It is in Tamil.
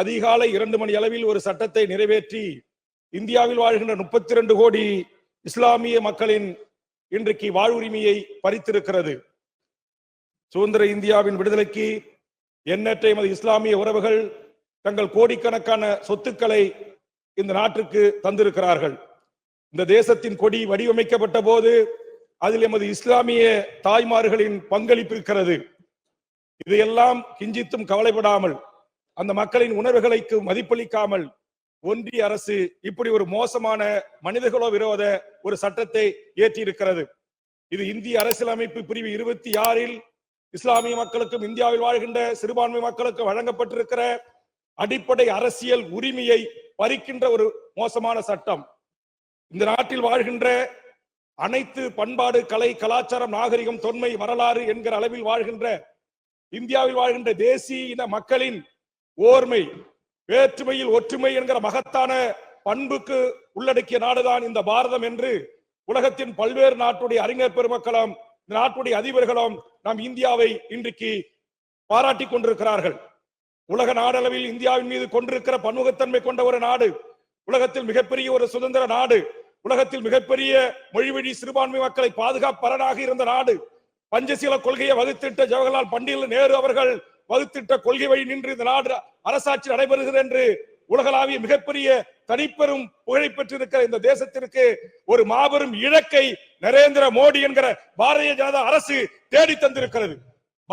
அதிகாலை இரண்டு மணி அளவில் ஒரு சட்டத்தை நிறைவேற்றி இந்தியாவில் வாழ்கின்ற முப்பத்தி ரெண்டு கோடி இஸ்லாமிய மக்களின் இன்றைக்கு வாழ்வுரிமையை பறித்திருக்கிறது. சுதந்திர இந்தியாவின் விடுதலைக்கு எண்ணற்ற எமது இஸ்லாமிய உறவுகள் தங்கள் கோடிக்கணக்கான சொத்துக்களை இந்த நாட்டிற்கு தந்திருக்கிறார்கள். இந்த தேசத்தின் கொடி வடிவமைக்கப்பட்ட போது அதில் எமது இஸ்லாமிய தாய்மார்களின் பங்களிப்பு இருக்கிறது. இதையெல்லாம் கிஞ்சித்தும் கவலைப்படாமல் அந்த மக்களின் உணர்வுகளுக்கு மதிப்பளிக்காமல் ஒன்றிய அரசு இப்படி ஒரு மோசமான மனிதகுல விரோத ஒரு சட்டத்தை ஏற்றி இருக்கிறது இது இந்திய அரசியலமைப்பு பிரிவு இருபத்தி ஆறில் இஸ்லாமிய மக்களுக்கும் இந்தியாவில் வாழ்கின்ற சிறுபான்மை மக்களுக்கு வழங்கப்பட்டிருக்கிற அடிப்படை அரசியல் உரிமையை பறிக்கின்ற ஒரு மோசமான சட்டம். இந்த நாட்டில் வாழ்கின்ற அனைத்து பண்பாடு கலை கலாச்சாரம் நாகரிகம் தொன்மை வரலாறு என்கிற அளவில் வாழ்கின்ற இந்தியாவில் வாழ்கின்ற தேசிய இன மக்களின் ஓர்மை வேற்றுமையில் ஒற்றுமை என்கிற மகத்தான பண்புக்கு உள்ளடக்கிய நாடுதான் இந்த பாரதம் என்று உலகத்தின் பல்வேறு நாட்டுடைய அறிஞர் பெருமக்களும் இந்த நாட்டுடைய அதிபர்களும் நம் இந்தியாவை இன்றைக்கு பாராட்டி கொண்டிருக்கிறார்கள். உலக நாடளவில் இந்தியாவின் மீது கொண்டிருக்கிற பன்முகத்தன்மை கொண்ட ஒரு நாடு உலகத்தில் மிகப்பெரிய ஒரு சுதந்திர நாடு உலகத்தில் மிகப்பெரிய மொழிவழி சிறுபான்மை மக்களை பாதுகாப்பரனாக இருந்த நாடு பஞ்சசீல கொள்கையை வகுத்திட்ட ஜவஹர்லால் பண்டில் நேரு அவர்கள் வகுத்திட்ட கொள்கை வழி நின்று இந்த நாடு அரசாட்சி நடைபெறுகிறது என்று உலகளாவிய மிகப்பெரிய தனிப்பெரும் புகழை பெற்றிருக்கிற இந்த தேசத்திற்கு ஒரு மாபெரும் இலக்கை நரேந்திர மோடி என்கிற பாரதிய ஜனதா அரசு தேடி தந்திருக்கிறது.